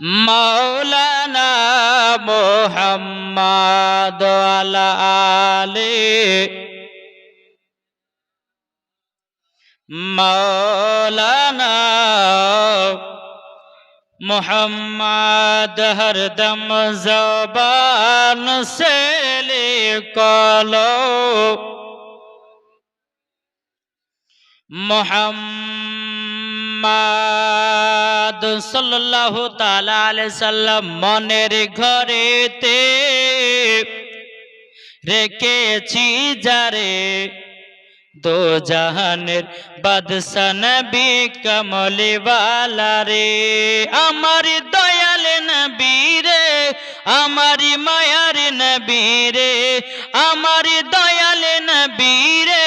মাওলানা মোহাম্মদ আলা মাওলানা মোহাম্মদ হরদম জবান से লিখলো। মোহাম্মদ তাআলা আলাইহি সাল্লাম মনের ঘরেতে রেখেছি যারে দো জাহানের বাদশা নবী কমলিওয়ালা রে। আমার দয়াল নবী রে, আমার মায়ার নবী রে, আমার দয়াল নবী রে,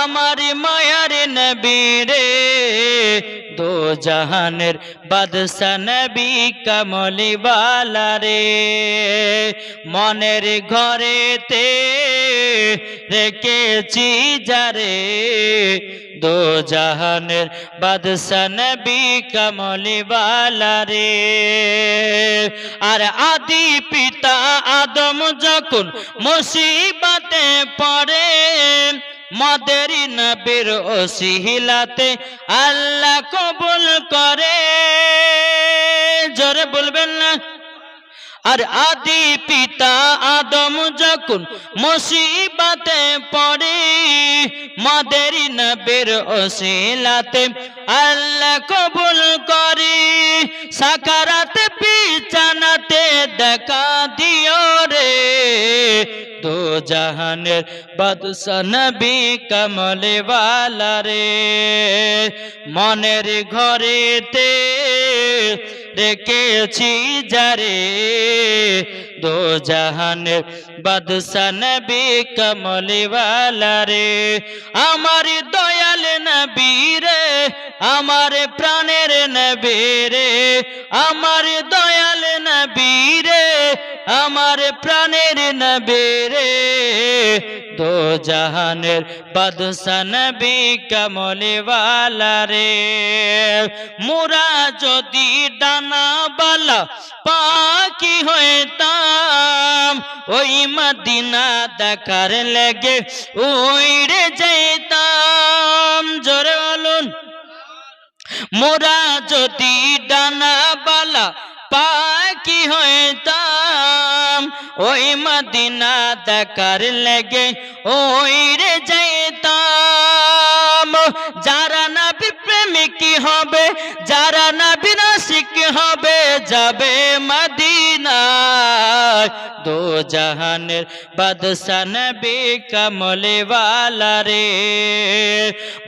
আমার মায়ার নবী রে। দো জাহানের বাদশা নবী কমলিওয়ালা রে। মনের ঘরেতে রেখেছি যারে দো জাহানের বাদশা নবী কমলিওয়ালা রে। আর আদি পিতা আদম যখন মুসিবতে পড়ে মদেরি নবীর ওসিহিলাতে আল্লাহ কবুল করে। জোরে বলবেন না? আর আদি পিতা আদম যখন মুসিবতে পড়ে, মাদেরি নবীর ওসিলাতে আল্লাহ কবুল করে। সাকারাত দো জাহানের বাদশা নবী কমলে ওয়ালা রে। মনের ঘরেতে রেখেছি যারে। দো জাহানের বাদশা নবী কমলিওয়ালা রে আমার দয়াল নবী রে আমার প্রাণের নবী রে আমার দয়াল নবী রে আমার প্রাণের নবী রে দো জাহানের বাদশা নবী কমলিওয়ালা রে মোরা যদি ডানা বালা পাখি হইতাম ওই মদিনা দেখার লেগে উড়ে যেতাম জোরে বলুন, মোরা যদি ডানা বালা পাখি হইতাম? ওই মদিনা দেখার লেগে ওই যেতাম যারা নবী প্রেমিক হবে? যারা দো জাহানের বাদশা নবী কমলে রে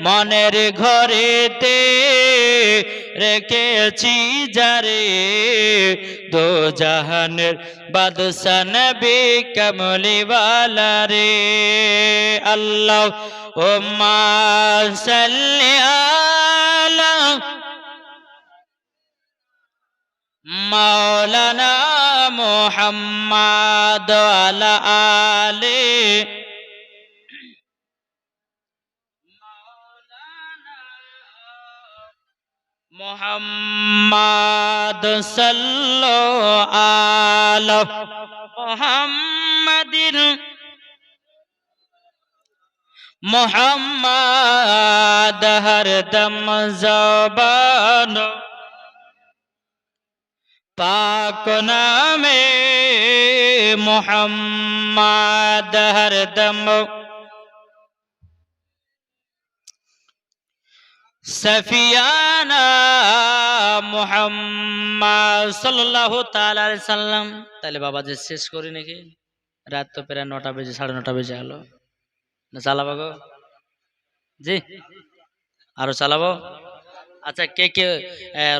মনের ঘরেতে রেখেছি যারে দো জাহানের বাদশা নবী কমলেওয়ালা রে আল্লাহ ও মা আলা মাওলানা মোহাম্মদ আলা মোহাম্মদ সাল্লো আলা মোহাম্মদিন। মোহাম্মদ হরদম পাক নামে মোহাম্মদ হরদম সফিয়ানা মোহাম্মদ সাল্লাল্লাহু তাআলা আলাইহি সাল্লাম। তাহলে বাবা যে শেষ করি নাকি? রাত তো প্রায় নটা বেজে, সাড়ে নটা বেজে গেল না চালাবো গো? জি? আরও চালাবো? আচ্ছা কে কে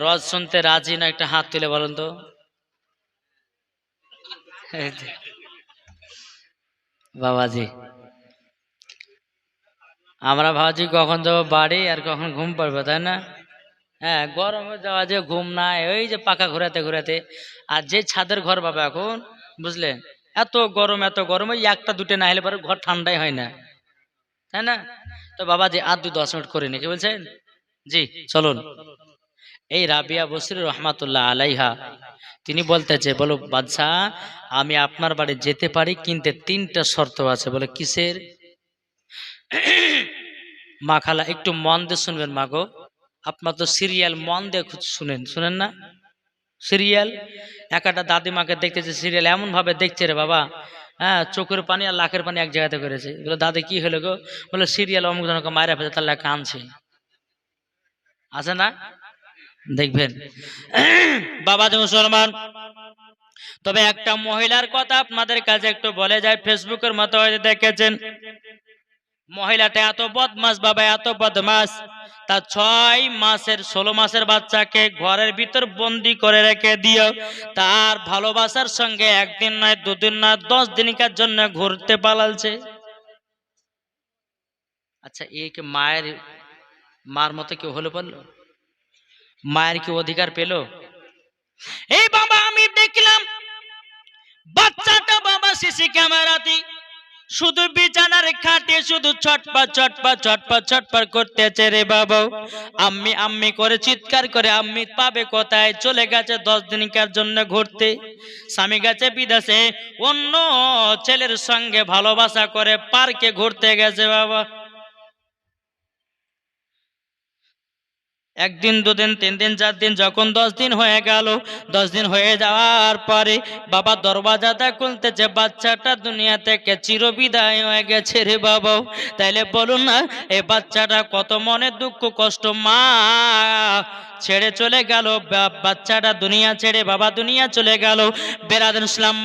রজ শুনতে রাজি না, একটা হাত তুলে বলুন তো। বাবাজি। আমরা ভাবছি কখন যাব বাড়ি আর কখন ঘুম পারব তাই না? হ্যাঁ গরমে যাওয়া যে ঘুম নাই, ওই যে পাকা ঘোরাতে ঘোরাতে। আর যে ছাদের ঘর বাবা এখন, বুঝলেন? এত গরম এত গরম, ওই একটা দুটো না হলে পরে ঘর ঠান্ডাই হয় না। তাই না? তো বাবা যে আর দু দশ মিনিট করে নি কি বলছেন? জি, চলুন। এই রাবিয়া বসির রহমাতুল্লাহ আলাইহা, তিনি বলতেছে, বলো বাদশাহ আমি আপনার বাড়ি যেতে পারি, কিন্তু তিনটা শর্ত আছে, বলে কিসের? মা খালা, একটু মন দিয়ে শুনবেন মা গো। আপনার তো সিরিয়াল মন দিয়ে শুনেন শুনেন না? সিরিয়াল? একটা দাদিমাকে দেখতেছে, সিরিয়াল এমন ভাবে দেখছে রে বাবা। হ্যাঁ চোখের পানি আর লাখের পানি এক জায়গাতে করেছে। বলে দাদি, কি হলো গো? বলে, সিরিয়াল অমুক জনকে মায়েরা ফেলে তার লেখা আনছে। আছে না? দেখবেন। বাবা মুসলমান, তবে একটা মহিলার কথা আপনাদের কাছে একটু বলে যায় ফেসবুকের মতো হয়তো দেখেছেন। মহিলাটা এত বদমাস, বাবা এত বদমাস। তা ছয় মাসের, ষোলো মাসের বাচ্চাকে ঘরের ভিতর বন্দি করে রেখে দিও। তার ভালোবাসার সঙ্গে একদিন নয়, দুদিন নয়, দশ দিনকার জন্য ঘুরতে পালালছে। আচ্ছা এ কি মায়ের মার মতো কেউ হলে পারল মায়ের কি অধিকার পেল? এই বাবা, আমি দেখলাম বাচ্চাটা বাবা সিসি ক্যামেরাতে শুধু বিছানার খাটে শুধু ছটপট ছটপট ছটপট ছটপট করতেছে রে বাবা। আম্মি আম্মি করে চিৎকার করে, আম্মি পাবে কোথায়? চলে গেছে দশ দিনকার জন্য ঘুরতে। স্বামী গেছে বিদেশে। অন্য ছেলের সঙ্গে ভালোবাসা করে পার্কে ঘুরতে গেছে বাবা। একদিন, দুদিন তিন দিন চার দিন যখন দশ দিন হয়ে গেল, দশ দিন হয়ে যাওয়ার পরে বাবা দরওয়াজাটা খুলতেছে, বাচ্চাটা দুনিয়া থেকে চিরবিদায় হয়ে গেছে রে বাবা। তাইলে বলুন না, এ বাচ্চাটা কত মনে দুঃখ, কষ্ট, মা। ছেড়ে চলে গেল বাচ্চাটা দুনিয়া ছেড়ে বাবা দুনিয়া চলে গেল। বেরাদুল ইসলাম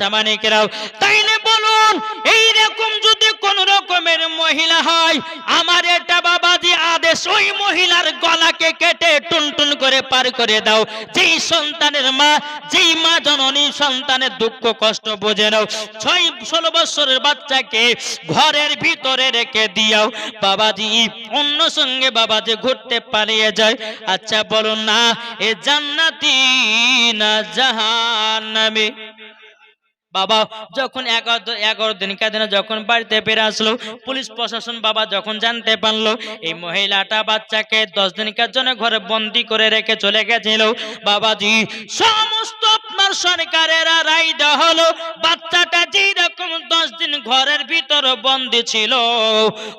সামানিকেরাও তাইলে বলুন এই রকম যদি কোন রকমের মহিলা হয়, আমার এটা বাবাজি আদেশ, ওই মহিলার গলাকে কেটে টুনটুন করে পার করে দাও। যেই সন্তানের মা, যেই মা জননী সন্তানের দুঃখ কষ্ট বোঝে নাও। ছয়, ষোলো বছরের বাচ্চাকে ঘরের ভিতরে রেখে দিও বাবাজি অন্য সঙ্গে বাবাজি ঘুরতে পালিয়ে যায়। আচ্ছা বলুন না এ জান্নাতি না জাহান্নামী। বাবা যখন এগারো এগারো দিন দিনে যখন বাড়িতে ফিরে আসলো, পুলিশ প্রশাসন বাবা যখন জানতে পারল, এই মহিলাটা বাচ্চাকে দশ দিনকার জন্য ঘরে বন্দি করে রেখে চলে গেছিল। বাবাজি, সমস্ত আপনার সরকারের দেওয়া হলো। বাচ্চাটা যেই রকম দশ দিন ঘরের ভিতর বন্দি ছিল,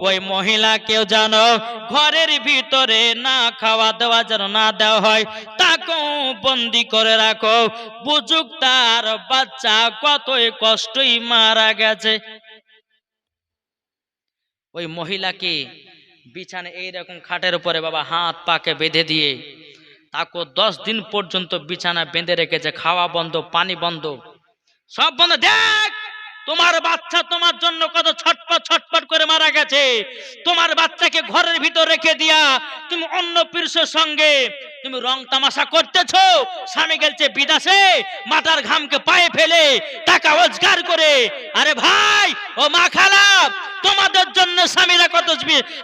ওই মহিলাকেও জানো ঘরের ভিতরে না খাওয়া দাওয়া যেন না দেওয়া হয়, তাকেও বন্দি করে রাখো। বুঝুক তার বাচ্চা কতই কষ্টই মারা গেছে। ওই মহিলাকে বিছানে এইরকম খাটের উপরে বাবা হাত পাকে বেঁধে দিয়ে তাকে দশ দিন পর্যন্ত বিছানা বেঁধে রেখেছে, খাওয়া বন্ধ, পানি বন্ধ। সব বন্ধ, দেখ! তোমার বাচ্চা তোমার জন্য কত ছটপট ছটপট করে মারা গেছে। তোমার বাচ্চাকে ঘরের ভিতর রেখে দিয়া তুমি অন্য পুরুষের সঙ্গে তুমি রং তামাশা করতেছো। স্বামী গেলছে বিদাসে মাথার ঘামকে পায়ে ফেলে, টাকা রোজগার করে। আরে ভাই, ও মা খালা তোমাদের জন্য স্বামীরা কত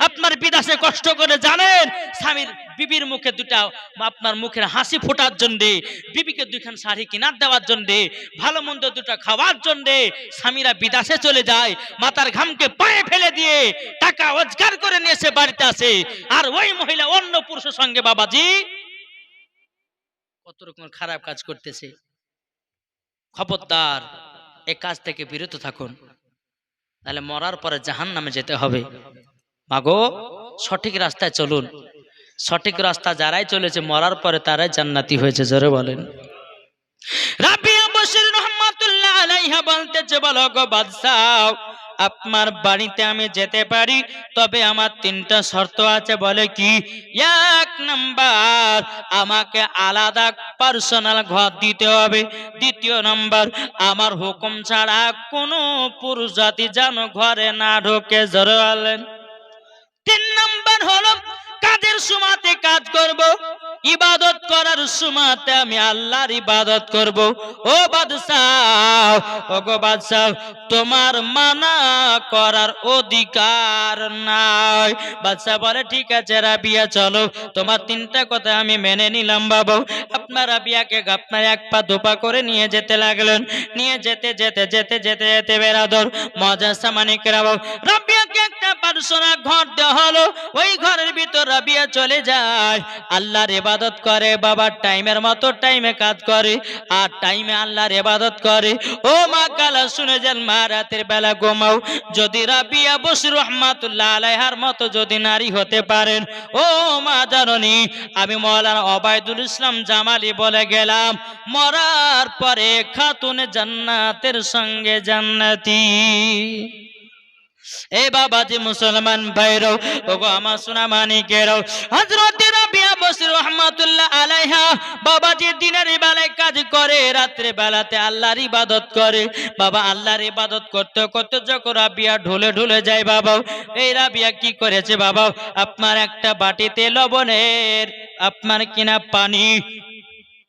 আপনার বিদাসে কষ্ট করে জানেন? স্বামীর বিবির মুখে দুটা, আপনার মুখের হাসি ফোটার জন্য, বিবিকে দুইখান শাড়ি কিনার দেওয়ার জন্য, ভালো মন্দ দুটা খাওয়ার জন্য স্বামীরা বিদাসে চলে যায় মাথার ঘামকে পায়ে ফেলে দিয়ে টাকা রোজগার করে নিয়ে এসে বাড়িতে আসে। আর ওই মহিলা অন্য পুরুষের সঙ্গে, বাবাজি, কত রকমের খারাপ কাজ করতেছে। খবরদার এই কাজ থেকে বিরত থাকুন, তাহলে মরার পরে জাহান নামে যেতে হবে। মাগো, সঠিক রাস্তায় চলুন। সঠিক রাস্তা যারাই চলেছে, মরার পরে তারাই জান্নাতি হয়েছে, জোরে বলেন। আলাইহা বলতেছে, বলো গো বাদশাহ, আপনার বাড়িতে আমি যেতে পারি? তবে আমার তিনটা শর্ত আছে, বলে কি? এক নাম্বার, আমাকে আলাদা পার্সোনাল ঘর দিতে হবে। দ্বিতীয় নাম্বার, আমার হুকুম ছাড়া কোনো পুরুষ জাতি যেন ঘরে না ঢোকে। জোরে কাজের সুমাতে কাজ করব, ইবাদত করার সুমাতে আমি আল্লাহর ইবাদত করব। ও বাদশাহ ও গো বাদশাহ, তোমার মানা করার অধিকার নাই। বাদশাহ বলে, ঠিক আছে রাবিয়া, চলো। তোমার তিনটা কথা আমি মেনে নিলাম, বাবু। আপনার রাবিয়াকে আপনার এক পা দুপা করে নিয়ে যেতে লাগলেন। নিয়ে যেতে যেতে যেতে যেতে যেতে বেরাদর। মজা সামানিক রাবু। রাবিয়া বাবাকে একটা পার্সোনা ঘর দেওয়া হলো। ওই ঘরের ভিতর রাবিয়া চলে যায়। আল্লাহর ইবাদত করে বাবার টাইমের মতো টাইমে কাজ করে, আর টাইমে আল্লাহর ইবাদত করে। ও মা কালা, শুনে যান মা, রাতের বেলা ঘুমাও। যদি রাবিয়া বসির রহমাতুল্লাহ আলাইহার মতো যদি নারী হতে পারেন, ও মা জাননি, আমি মৌলানা অবায়দুল ইসলাম জামালি বলে গেলাম, মরার পরে খাতুন জান্নাতের সঙ্গে জান্নাতি। এ বাবাজি মুসলমান ভাইরো, ওগো আমার সোনা মানিকেরও হযরত রাবিয়া বসির রহমাতুল্লাহ আলাইহা বাবাজি দিনের বেলায় কাজ করে, রাত্রে বেলাতে আল্লাহর ইবাদত করে। বাবা, আল্লাহর ইবাদত করতে করতে যখন রাবিয়া ঢুলে ঢুলে যায় বাবা, এই রাবিয়া কি করেছে বাবা? আপনার একটা বাটিতে লবণের, আপনার কিনা পানি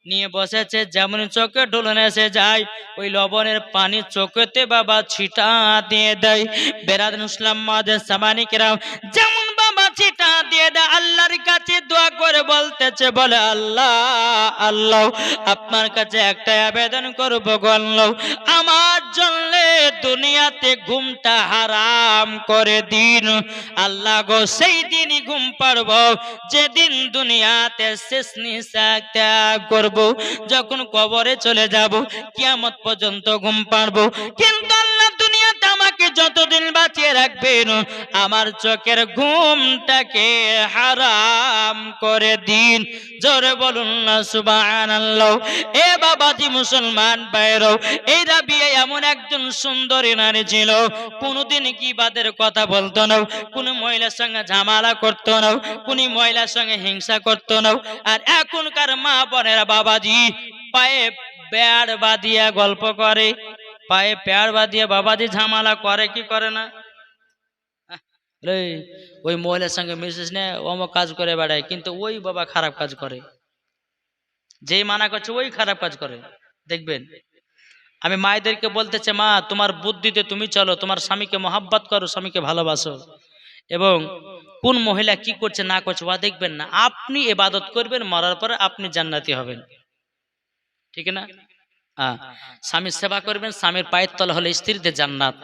নিয়ে বসেছে, যেমন চোখে ঢুলন এসে যায়, ওই লবণের পানি চোখেতে বাবা ছিটা দিয়ে দেয়। বেরাদ ইসলাম মাদের সামানিকেরাম যেমন বাবা দিয়ে দেয়, আল্লাহর কাছে দোয়া করে বলতেছে, বলে, আল্লাহ আল্লাহ, আপনার কাছে একটা আবেদন করব গো আমার জন্য দুনিয়াতে ঘুমটা হারাম করে দিন। আল্লাহ গো, সেই দিনই ঘুম পারব যেদিন দুনিয়াতে শেষ নিঃশ্বাস ত্যাগ করব, যখন কবরে চলে যাব, কিয়ামত পর্যন্ত ঘুম পারব কিন্তু আল্লাহ দুনিয়াতে আমাকে বাঁচিয়ে রাখবেন, আমার চোখের ঘুমটাকে হারাম করে দিন। জোরে বলুন না, সুবহানাল্লাহ। এ বাবাজি মুসলমান বাইরও এই রাবিয়া এমন একজন সুন্দরী নারী ছিল, কোনোদিন কি বাদের কথা বলতো না, কোনো মহিলার সঙ্গে ঝামেলা করতো না, কোন মহিলার সঙ্গে হিংসা করতো না। আর এখনকার মা বোনেরা বাবাজি, পায়ে পেয়ার বাঁধিয়া গল্প করে, পায়ে পেয়ার বাঁধিয়া বাবাজি ঝামেলা করে, কি করে না? রে, ওই মহিলার সঙ্গে মিশিস না অমুক কাজ করে বেড়ায় কিন্তু ওই বাবা খারাপ কাজ করে। যেই মানা করছে ওই খারাপ কাজ করে। দেখবেন? আমি মায়েদেরকে বলতেছে মা তোমার বুদ্ধিতে তুমি চলো তোমার স্বামীকে মহাব্বত করো স্বামীকে ভালোবাসো। এবং কোন মহিলা কি করছে না করছে ওয়া দেখবেন না। আপনি এবাদত করবেন মরার পরে আপনি জান্নাতি হবেন। ঠিক না? স্বামীর সেবা করবেন, স্বামীর পায়ের তলা হলে স্ত্রীদের জান্নাত।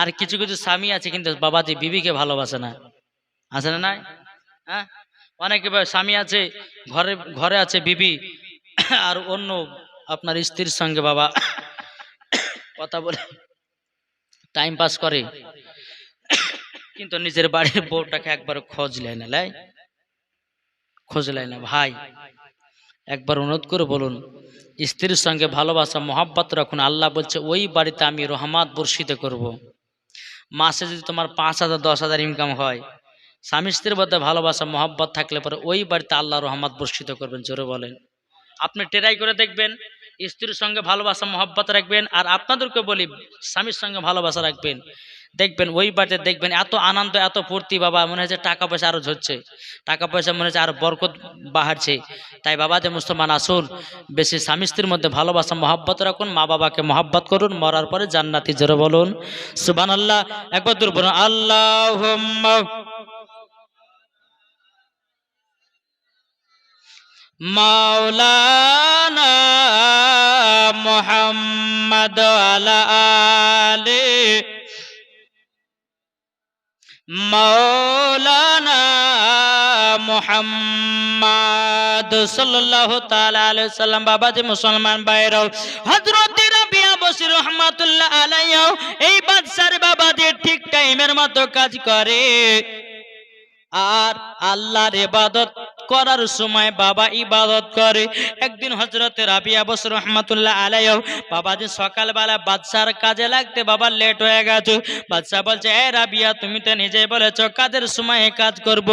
আর কিছু কিছু স্বামী আছে কিন্তু বাবাজি বিবিকে ভালোবাসে না। আছে না নাই? হ্যাঁ? অনেকে স্বামী আছে, ঘরে ঘরে আছে বিবি, আর অন্য আপনার স্ত্রীর সঙ্গে বাবা কথা বলে টাইম পাস করে। কিন্তু নিজের বাড়ির বউটাকে একবার খোঁজ লেয় না, লাই। খোঁজ লেয় না, ভাই। একবার অনুরোধ করে বলুন স্ত্রীর সঙ্গে ভালোবাসা, মহাব্বত রাখুন। আল্লাহ বলছে, ওই বাড়িতে আমি রহমাত বর্ষিত করব। মাসে যদি তোমার পাঁচ হাজার, দশ হাজার ইনকাম হয়, স্বামী স্ত্রীর মধ্যে ভালোবাসা, মহাব্বত থাকলে পরে ওই বাড়িতে আল্লাহ রহমত বর্ষিত করবেন। জোরে বলেন। আপনি টেরাই করে দেখবেন, স্ত্রীর সঙ্গে ভালোবাসা, মহাব্বত রাখবেন, আর আপনাদেরকে বলি, স্বামীর সঙ্গে ভালোবাসা রাখবেন। দেখবেন, ওই বাড়িতে দেখবেন এত আনন্দ, এত ফুর্তি, বাবা, মনে হচ্ছে টাকা পয়সা আরও ঝরছে। টাকা পয়সা মনে হচ্ছে আরও বরকত বাহারছে তাই বাবা, যে মুসলমান, আসুন, বেশি স্বামী স্ত্রীর মধ্যে ভালোবাসা, মহাব্বত রাখুন, মা বাবাকে মহাব্বত করুন, মরার পরে জান্নাতি জোরে বলুন সুবান আল্লাহ একবার দূর বলুন আল্লাহ মাওলানা মোহাম্মদ আলা আলে মাওলানা মোহাম্মদ তাআলা আলাইহি সাল্লাম বাবাজি মুসলমান বাইরাও রাবিয়া বসির রহমাতুল্লাহ আলাইহি এই বাদশার বাবাদের ঠিক টাইমের মতো কাজ করে। আর আল্লাহর ইবাদত করার সময় বাবা ইবাদত করে। একদিন হজরত রাবিয়া বস রহমতুল্লাহ আলাই বাবা যে সকালবেলা বাদশার কাজে লাগতে বাবা লেট হয়ে গেছে। বাদশাহ বলছে, এ রাবিয়া, তুমি তো নিজে বলেছ কাজের সময় কাজ করব,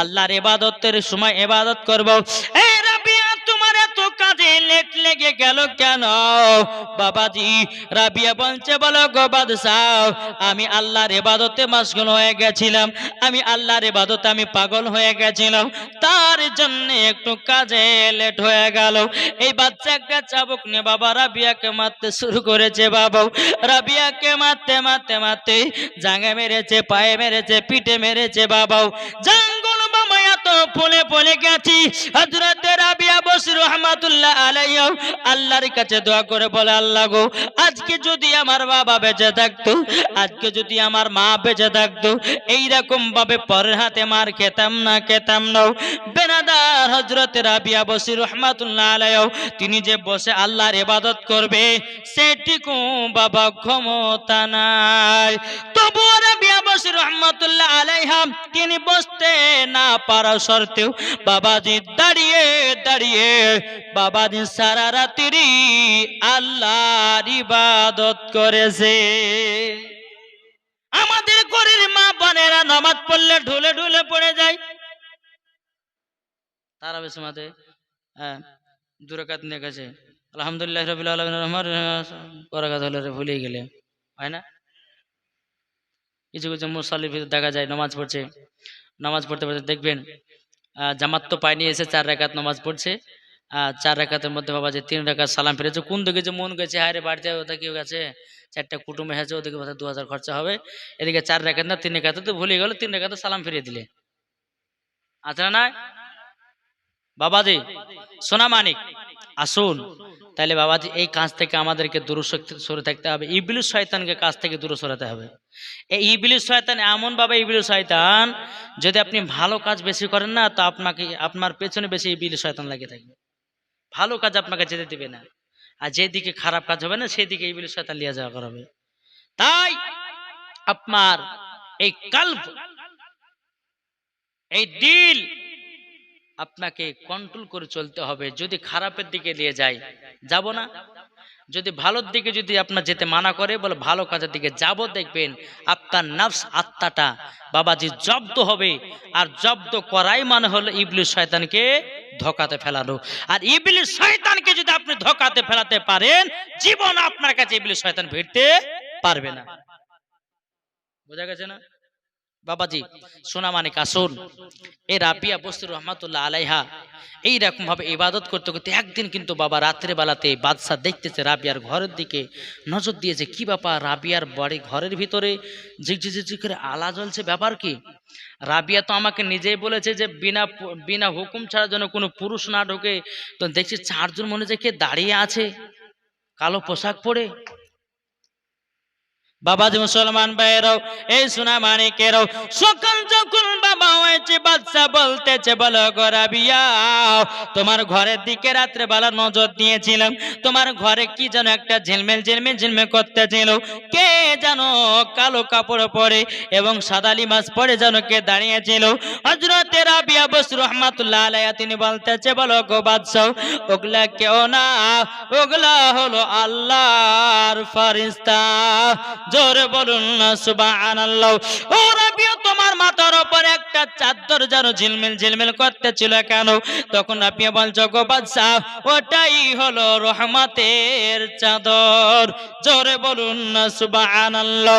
আল্লাহর ইবাদতের সময় ইবাদত করব। এ রাবিয়া, তোমার এত কাজে লেট লেগে গেল কেন? বাবাজি, রাবিয়া বলছে, বলো গো বাদশাহ, আমি আল্লাহর ইবাদতে মাসগুল হয়ে গেছিলাম। আমি আল্লাহর ইবাদতে আমি পাগল হয়ে গেছিলাম। তার জন্য একটু কাজে লেট হয়ে গেল। এই বাচ্চা একটা চাবুক নিয়ে বাবা রাবিয়াকে মারতে শুরু করেছে বাবা। রাবিয়াকে মারতে মারতে মারতে জাঙ্গে মেরেছে, পায়ে মেরেছে, পিঠে মেরেছে বাবাও জাঙ্গুল এত ফুলে গেছি। রহমাতুল্লাহ আল্লাহর কাছে দোয়া করে বলে, আল্লাহ গো, আজকে যদি আমার বাবা বেঁচে থাকতো, আজকে যদি আমার মা বেঁচে থাকতো, এইরকম ভাবে পরের হাতে মার খেতাম না খেতাম না। বেনাদার রহমাতুল্লাহ তিনি যে বসে আল্লাহর ইবাদত করবে, সেটিকু বাবা ক্ষমতা নাই। তবু রাবিয়া বসির রহমাতুল্লাহ তিনি বসতে না পারা সত্ত্বেও বাবাজি দাঁড়িয়ে দাঁড়িয়ে বাবাজি সারা রাত্রি আল্লাহর ইবাদত করেছে। আমাদের ঘরের মা বোনেরা নামাজ পড়লে ঢুলে ঢুলে পড়ে যায়। তারা বেশ মাতে হ্যাঁ দুরাকাত নিয়ে গেছে। আলহামদুলিল্লাহ রবিল আলমিন রহমান পরাকাত হলে ভুলে গেলে। হয় না? কিছু কিছু মুসাল্লির দেখা যায়, নামাজ পড়ছে। নামাজ পড়তে পড়তে দেখবেন জামাত তো পায়নি, এসে চার রেখাত নামাজ পড়ছে। চার রেখাতের মধ্যে বাবা যে তিন রেখাত সালাম ফিরেছে, কোন দিকে যে মন গেছে, হায় রে বাড়িতে ওটা কেউ গেছে? চারটা কুটুমে হয়েছে ওদিকে দু হাজার খরচা হবে। এদিকে চার রেখাত না, তিন রেখাতে তো ভুলে গেল, তিন রেখাতে সালাম ফিরিয়ে দিলে। আছে না? বাবাজি, সোনা মানিক, আসুন। তাহলে বাবাজি, এই কাজ থেকে আমাদেরকে দূর সরে থাকতে হবে। ইবলিশ শয়তানকে কাজ থেকে দূরে সরাতে হবে। এই ইবলিশ শয়তান এমন ভাবে ইবলিশ শয়তান, যদি আপনি ভালো কাজ বেশি করেন না, তো আপনাকে, আপনার পেছনে বেশি ইবলিশ শয়তান লাগিয়ে থাকবে। ভালো কাজ আপনাকে যেতে দিবে না। আর যেদিকে খারাপ কাজ হবে না, সেদিকে ইবলিশ শয়তান লিয়ে যাওয়া করাবে। তাই আপনার এই কাল্প এই দিল আপনাকে কন্ট্রোল করে চলতে হবে। যদি খারাপের দিকে নিয়ে যায়, যাব না? যদি ভালোর দিকে যদি আপনার যেতে মানা করে, বলে ভালো কাজের দিকে যাব, দেখবেন আপনার নফস আত্মাটা বাবাজি জব্দ হবে। আর জব্দ করাই মানে হলো ইবলিশ শয়তানকে ধোকাতে ফেলানো। আর ইবলিশ শয়তানকে যদি আপনি ধোকাতে ফেলাতে পারেন, জীবন আপনার কাছে ইবলিশ শয়তান ভিড়তে পারবে না। বোঝা গেছে না? বাবাজি, সোনা মানিক আসুন এই রাবিয়া বস্তুর রহমাতুল্লাহ আলাইহা এইরকম ভাবে ইবাদত করতে করতে একদিন কিন্তু বাবা রাত্রে বেলাতে বাদশাহ দেখতেছে রাবিয়ার ঘরের দিকে, নজর দিয়েছে, কি ব্যাপার রাবিয়ার বাড়ি ঘরের ভিতরে? ঝিকঝিক করে আলা জ্বলছে, ব্যাপার কি? রাবিয়া তো আমাকে নিজেই বলেছে যে বিনা বিনা হুকুম ছাড়া যেন কোনো পুরুষ না ঢোকে। তো দেখছি চারজন মনে যে কে দাঁড়িয়ে আছে, কালো পোশাক পরে। বাবাজি মুসলমান ভাইয়েরাও, এই সোনা মানিকেরাও সকাল যখন বাবা হয়েছে বাচ্চা বলতেছে, বলো গরাবিয়া তোমার ঘরের দিকে রাত্রে বেলা নজর দিয়েছিলাম। তোমার ঘরে কি যেন একটা ঝিলমিল ঝিলমিল ঝিলমিল করতেছিল। কে যেন কালো কাপড় পরে এবং সাদালি মাছ পরে যেন কে দাঁড়িয়েছিল। হজরতে রাবিয়া বস রহমাতুল্লাহ আলাইয়া তিনি বলতেছে, বলো গো বাদশাহ ওগুলা কেউ না, ওগুলা হলো আল্লাহর ফারিস্তা জোরে বলুন না, সুবহানাল্লাহ। ও রাবিয়া, তোমার মাথার উপর একটা চাদর যেন ঝিলমিল ঝিলমিল করতেছিল কেন? তখন আপনি বলছো, গো বাদশাহ, ওটাই হলো রহমতের চাদর। জোরে বলুন না, সুবহানাল্লাহ।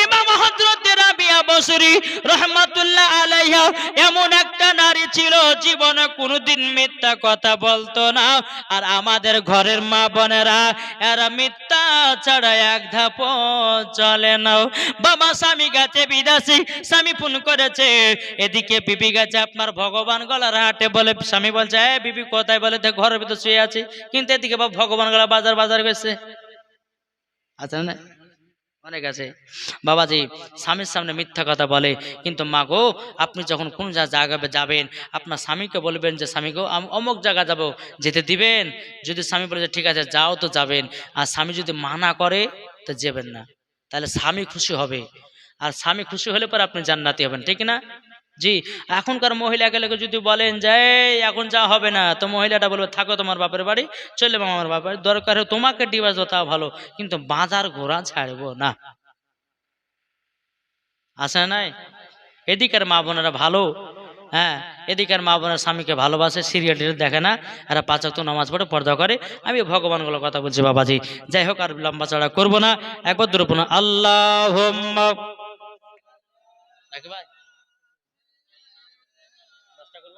ইমাম হযরত রাবিয়া বসরি রহমাতুল্লাহ আলাইহা এমন একটা নারী ছিল, জীবনে কোনোদিন মিথ্যা কথা বলতো না। আর আমাদের ঘরের মা বোনেরা, এরা মিথ্যা ছাড়া এক ধাপ চলে না বাবা, স্বামী গেছে বিদেশি স্বামী ফোন করেছে। এদিকে বিবি গেছে আপনার ভগবান গলার হাটে বলে, স্বামী বলছে হ্যাঁ বিবি, কোথায় বলে তো ঘরের ভিতরে শুয়ে আছে? কিন্তু এদিকে বাবা ভগবান গলা বাজার বাজার গেছে আচ্ছা না অনেক আছে। বাবাজি, স্বামীর সামনে মিথ্যা কথা বলে, কিন্তু মা গো, আপনি যখন কোন জায়গায় যাবেন, আপনার স্বামীকে বলবেন যে, স্বামী গো, আমি, অমুক জায়গা যাব, যেতে দিবেন? যদি স্বামী বলে ঠিক আছে, যাও তো যাবেন। আর স্বামী যদি মানা করে, তো যাবেন না। তাহলে স্বামী খুশি হবে। আর স্বামী খুশি হলে পরে আপনি জান্নাতি হবেন, ঠিক না? জি, এখনকার মহিলাকে লোকে যদি বলেন যে এখন যা হবে না। তো মহিলাটা বলবে, থাকো তোমার বাপের বাড়ি, চলে আমার বাপের দরকার তোমাকে ডিভাইস তাও ভালো, কিন্তু বাজার ঘোরা ছাড়বো না। আসে নাই? এদিকের মা বোনেরা ভালো হ্যাঁ এদিকের মা বোনের স্বামীকে ভালোবাসে, সিরিয়াল টিরিয়াল দেখে না, এরা পাঁচক নামাজ পড়ে, পর্দা করে। আমি ভগবানগুলো কথা বলছি, বাবাজি। যাই হোক, আর লম্বা চড়া করব না। একবার দূর না আল্লাহ ভাই? দশটা করব?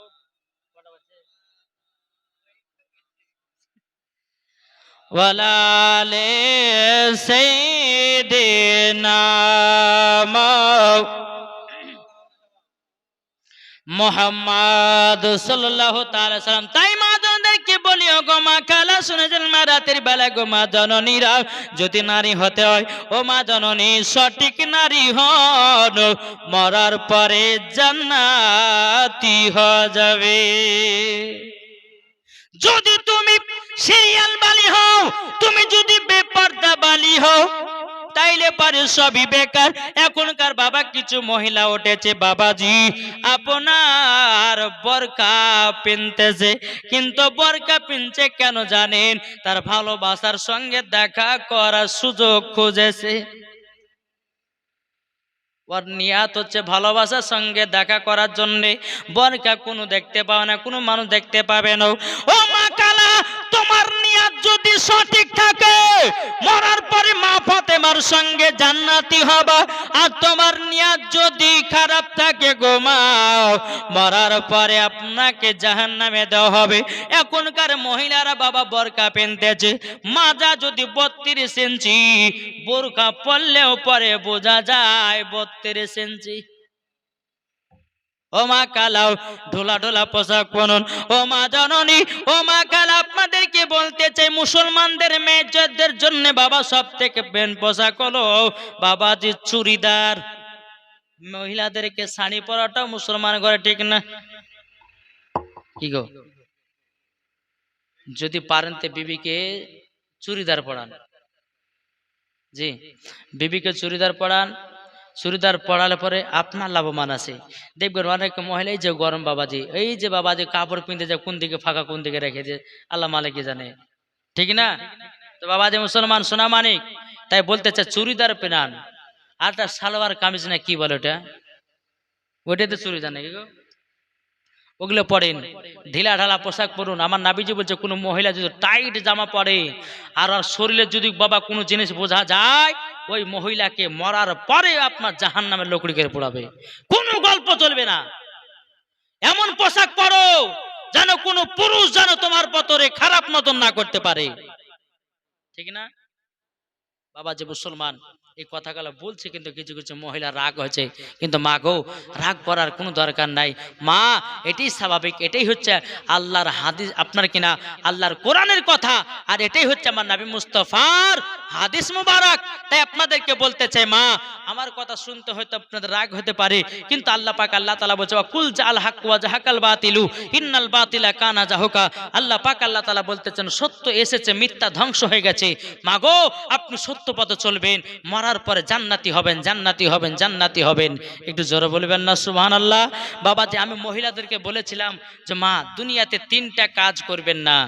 মোহাম্মদ সাল্লাল্লাহু তাআলা সাল্লাম। তাই মা তোমাদেরকে বলিও গো মা খালা, শুনে যেন মা রাতের বেলা গো মা জননীরা, যদি নারী হতে হয়, ও মা জননী, সঠিক নারী হন, মরার পরে জান্নাতি হয়ে যাবে। যদি তুমি সিরিয়াল বালি হও, তুমি যদি বেপর্দা বালি হও, তাইলে পারে সবই বেকার বাবা কিছু মহিলা উঠেছে বাবাজি, আপনার বরকা পিনতেছে। কিন্তু বরকা পিনছে কেন জানেন? তার ভালোবাসার সঙ্গে দেখা করার সুযোগ খুঁজেছে। ওর নিয়াত হচ্ছে ভালোবাসার সঙ্গে দেখা করার জন্য। বরকা কোনো দেখতে পাবে না, কোনো মানুষ দেখতে পাবে না। ও মা কালা তোমার নিয়াত যদি সঠিক থাকে, মরার পরে মা ফাতেমার সঙ্গে জান্নাতি হবা। আর তোমার নিয়াত যদি খারাপ থাকে গো মরার পরে আপনাকে জাহান্নামে দেওয়া হবে। এখনকার মহিলারা বাবা বরকা পেনতেছে। মাজা যদি বত্রিশ ইঞ্চি, বোরকা পড়লেও পরে বোঝা যায় বত্রিশ ইঞ্চি। ও মা কালাও, ঢোলা ঢোলা পোশাক পরুন। ও মা জননী, ও মা মুসলমানদের, মেয়েদের জন্য বাবা সব থেকে পেন পোশাক হলো বাবাজি চুড়িদার। মহিলাদেরকে শাড়ি পরাটাও মুসলমান ঘরে ঠিক না। কি গো? যদি পারেন তে বিবিকে চুড়িদার পড়ান জি, বিবিকে চুড়িদার পড়ান চুড়িদার পড়ালে পরে আপনার লাভবান আছে। দেখবেন অনেক মহিলা এই যে গরম বাবাজি, এই যে বাবাজি কাপড় পিনতে যায় কোন দিকে ফাঁকা কোন দিকে রেখে দিয়ে আল্লাহ মালিকই জানে। ঠিক না? তো বাবা যে মুসলমান সোনা মানিক, তাই বলতে চায় চুড়িদার পেনান। আর তার সালোয়ার কামিজ না কি বলে ওটা? ওইটাতে চুড়িদার নাকি গো? ওগুলো পরেন, ঢিলা ঢালা পোশাক পরুন। আমার নাবিজি বলছে, কোনো মহিলা যদি টাইট জামা পরে, আর ওর শরীরে যদি বাবা কোনো জিনিস বোঝা যায়, ওই মহিলাকে মরার পরে আপনার জাহান নামের লকড়ি করে পড়াবে। কোনো গল্প চলবে না। এমন পোশাক পরো যেন কোনো পুরুষ যেন তোমার পতরে খারাপ মতন না করতে পারে। ঠিক না? বাবা যে মুসলমান এই কথাগুলো বলছে, কিন্তু কিছু কিছু মহিলা রাগ হয়েছে। কিন্তু মা গো, রাগ করার কোনো দরকার নাই। মা, এটাই স্বাভাবিক, এটাই হচ্ছে আল্লাহর হাদিস, আপনার কিনা? আল্লাহর কোরআনের কথা। আর এটাই হচ্ছে আমার নবী মুস্তফার হাদিস মুবারক। তাই আপনাদেরকে বলতে চাই, মা, আমার কথা শুনতে হয়তো আপনাদের রাগ হতে পারে, কিন্তু আল্লাহ পাক, আল্লাহ তালা বলছে কুল জাল হাক ওয়া জাহাকাল বাতিলু, ইন্নাল বাতিলা কানা জাহুকা। আল্লাহ পাক, আল্লাহ তালা বলতেছেন, সত্য এসেছে, মিথ্যা ধ্বংস হয়ে গেছে। মাগো আপনি সত্য পথে চলবেন মরার পরে জান্নাতি হবেন জান্নাতি হবেন জান্নাতি হবেন। একটু জোরে বলবেন না সুবহান আল্লাহ বাবা যে আমি মহিলাদেরকে বলেছিলাম যে, মা, দুনিয়াতে তিনটা কাজ করবেন না।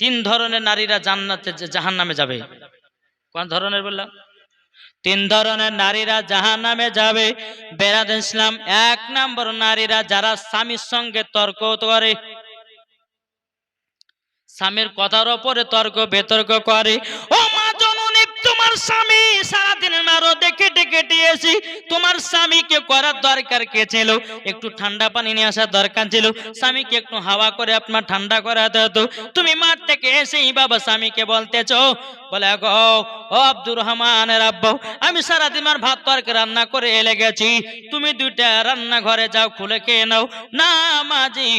তিন ধরনের নারীরা জান্নাতে জাহান নামে যাবে। কোন ধরনের বললাম? তিন ধরনের নারীরা জাহান নামে যাবে। বেরাদ ইসলাম, এক নম্বর নারীরা যারা স্বামীর সঙ্গে তর্ক করে। স্বামীর কথার ওপরে তর্ক, বিতর্ক করে। ও স্বামী সারাদিন মারো দেখে ডেকে দিয়েছি। তোমার স্বামীকে করার দরকার কে ছিল? একটু ঠান্ডা পানি নিয়ে আসার দরকার ছিল। স্বামীকে একটু হাওয়া করে আপনার ঠান্ডা করাতে হতো তুমি মাঠ থেকে এসেই বাবা স্বামীকে বলতেছ, বলে আব্দুর রহমানের আব্বাও আমি সারাদিন আর ভাত তরকারি রান্না করে এলে গেছি। তুমি দুইটা রান্নাঘরে যাও, খুলে খেয়ে নাও। না মাঝি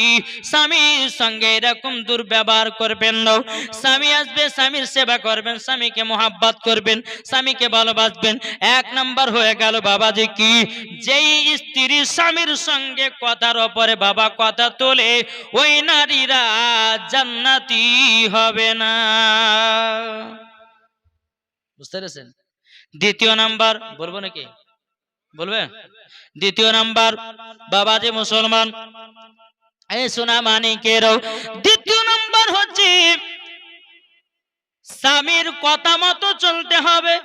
স্বামীর সঙ্গে এরকম দুর্ব্যবহার করবেন না। স্বামী আসবে, স্বামীর সেবা করবেন, স্বামীকে মোহাব্বত করবেন। স্বামীকে ভালোবাসবেন। এক নাম্বার হয়ে গেল বাবাজি কি? যেই স্ত্রী স্বামীর সঙ্গে কথার ওপরে বাবা কথা তোলে, ওই নারীরা জান্নাতি হবে না। বুঝতে পেরেছেন? দ্বিতীয় নাম্বার, বলব নাকি? বলবে? দ্বিতীয় নাম্বার, বাবাজি মুসলমান এই সোনা মানিকেরও দ্বিতীয় নাম্বার হচ্ছে স্বামীর কথা মতো চলতে হবে।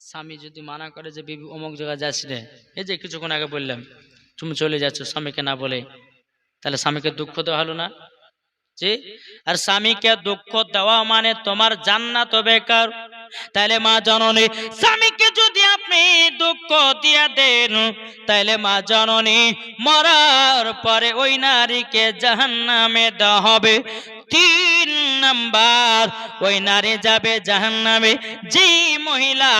স্বামী যদি মানা করে যে, বিবি, অমুক জায়গায় যাস রে। এই যে কিছুক্ষণ আগে বললাম, তুমি চলে যাচ্ছ, স্বামীকে না বলে। তাহলে স্বামীকে দুঃখ দেওয়া হলো না? জি? আর স্বামীকে দুঃখ দেওয়া মানে তোমার জান্নাত বেকার তাইলে মা জননী, স্বামীকে যদি আপনি দুঃখ দিয়ে দেন তাহলে মা জননী মরার পরে ওই নারীকে জাহান্নামে দেওয়া হবে। তিন নাম্বার ওই নারী যাবে জাহান্নামে। যে মহিলা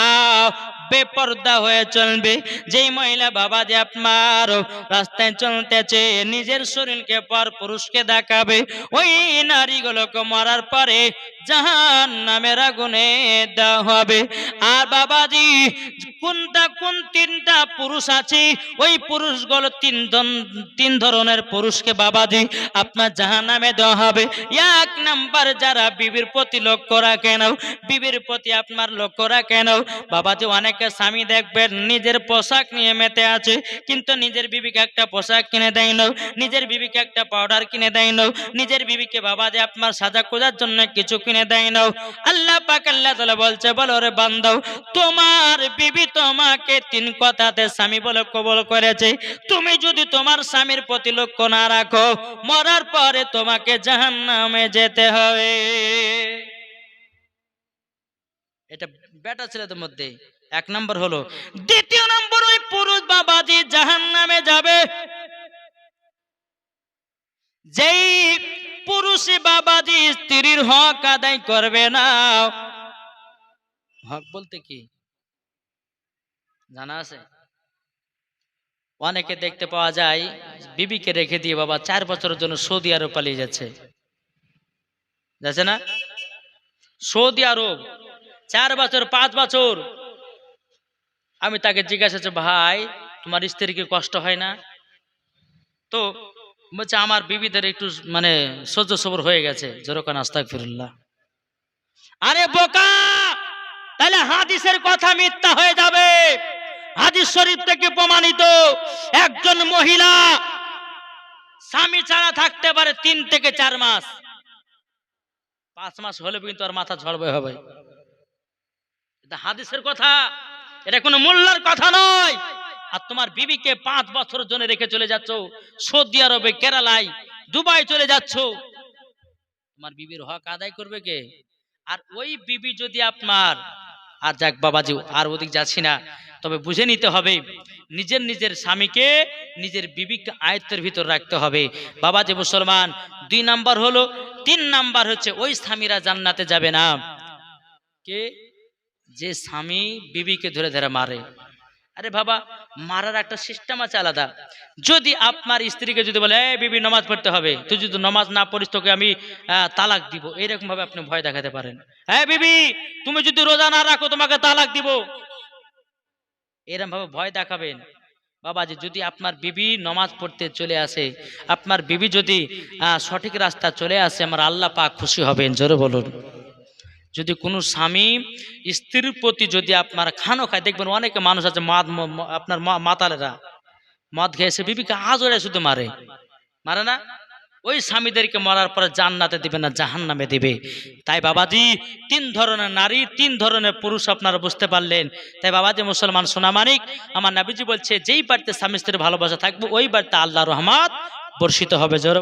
বেপর্দা হয়ে চলবে। যেই মহিলা বাবা যে আপনার রাস্তায় চলতেছে, নিজের শরীরকে পর পুরুষকে দেখাবে, ওই নারীগুলোকে মরার পরে জাহান নামের আগুনে দেওয়া হবে। আর বাবাজি, কোনটা, কোন তিনটা পুরুষ আছে, ওই পুরুষগুলো তিন তিন ধরনের পুরুষকে বাবাজি আপনার জাহান নামে দেওয়া হবে। এক নাম্বার যারা বিবির প্রতি লক্ষ্য রাখেন বিবির প্রতি আপনার লক্ষ্য রাখেন বাবাজি অনেকে স্বামী দেখবেন, নিজের পোশাক নিয়ে মেতে আছে, কিন্তু নিজের বিবিকে একটা পোশাক কিনে দেয় না, নিজের বিবিকে একটা পাউডার কিনে দেয় না, নিজের বিবিকে বাবাজি আপনার সাজা খোঁজার জন্য কিছু কিনে দেয় না। আল্লাহ পাক আল্লাহ তাআলা বলছে, বলো রে বান্দাও তোমার বিবি তোমাকে তিন কথাতে স্বামী বলে কবল করেছে। তুমি যদি তোমার স্বামীর প্রতি লক্ষ্য না রাখো, মরার পরে তোমাকে জাহান্নামে যেতে হবে। এটা বেটা ছেলেদের মধ্যে এক নম্বর হলো, দ্বিতীয় নম্বর ওই পুরুষ বাবাজি জাহান্নামে যাবে। যেই পুরুষে বাবাজি স্ত্রীর হক আদায় করবে না। হক বলতে কি? জানা আছে? অনেকে দেখতে পাওয়া যায়, বিবিকে রেখে দিয়ে বাবা চার বছরের জন্য সৌদি আরব পালিয়ে যাচ্ছে। যাচ্ছে না? সৌদি আরব, চার বছর, পাঁচ বছর আমি তাকে জিজ্ঞাসা করছি, ভাই তোমার স্ত্রীকে কষ্ট হয় না? তো বলছে আমার বিবিদের একটু মানে সহ্য সবর হয়ে গেছে। যেরকম আস্তাক ফিরুল্লাহ আরে বোকা! তাহলে হাদিসের কথা মিথ্যা হয়ে যাবে। হাদিস শরীফ থেকে প্রমাণিত একজন মহিলা স্বামী ছাড়া থাকতে পারে তিন থেকে চার মাস। পাঁচ মাস হলে কিন্তু আর মাথা ঝড়বে হবে। এটা হাদিসের কথা। এটা কোনো মোল্লার কথা নয়। আর তোমার বিবিকে পাঁচ বছর জন্য রেখে চলে যাচ্ছ, সৌদি আরবে, কেরালায়, দুবাই চলে যাচ্ছ। তোমার বিবির হক আদায় করবে কে? আর ওই বিবি যদি আপনার, আর যাক বাবাজি, আর ওদিক যাচ্ছি না, তবে বুঝে নিতে হবে, নিজের নিজের স্বামীকে নিজের বিবিকে আয়ত্তের ভিতর রাখতে হবে। বাবাজি মুসলমান, দুই নাম্বার হলো, তিন নাম্বার হচ্ছে, ওই স্বামীরা জান্নাতে যাবে না। কে? যে স্বামী বিবিকে ধরে ধরে মারে। আরে বাবা, মারার একটা সিস্টেম আছে আলাদা। যদি আপনার স্ত্রীকে যদি বলে, এই বিবি, নমাজ পড়তে হবে। তুই যদি নমাজ না পড়িস, তোকে আমি তালাক দিব। এইরকম ভাবে আপনি ভয় দেখাতে পারেন। হ্যাঁ বিবি, তুমি যদি রোজা না রাখো, তোমাকে তালাক দিব। এরকম ভাবে ভয় দেখাবেন। বাবাজি যদি আপনার বিবি নমাজ পড়তে চলে আসে, আপনার বিবি যদি সঠিক রাস্তা চলে আসে, আমার আল্লাহ পাক খুশি হবেন। জোরে বলুন। যদি কোনো স্বামী স্ত্রীর প্রতি যদি আপনার খানো খায়, দেখবেন অনেকে মানুষ আছে মাদ আপনার মাতালেরা। মদ খেয়েছে বিবিকে আজরে শুধু মারে। মারে না? ওই স্বামীদেরকে মরার পরে জান্নাতে দিবে না জাহান নামে দিবে। তাই বাবাজি, তিন ধরনের নারী, তিন ধরনের পুরুষ আপনারা বুঝতে পারলেন। তাই বাবাজি, মুসলমান সোনামানিক আমার নাবিজি বলছে, যেই বাড়িতে স্বামী স্ত্রীর ভালোবাসা থাকবে, ওই বাড়িতে আল্লাহ রহমাত বর্ষিত হবে। জোর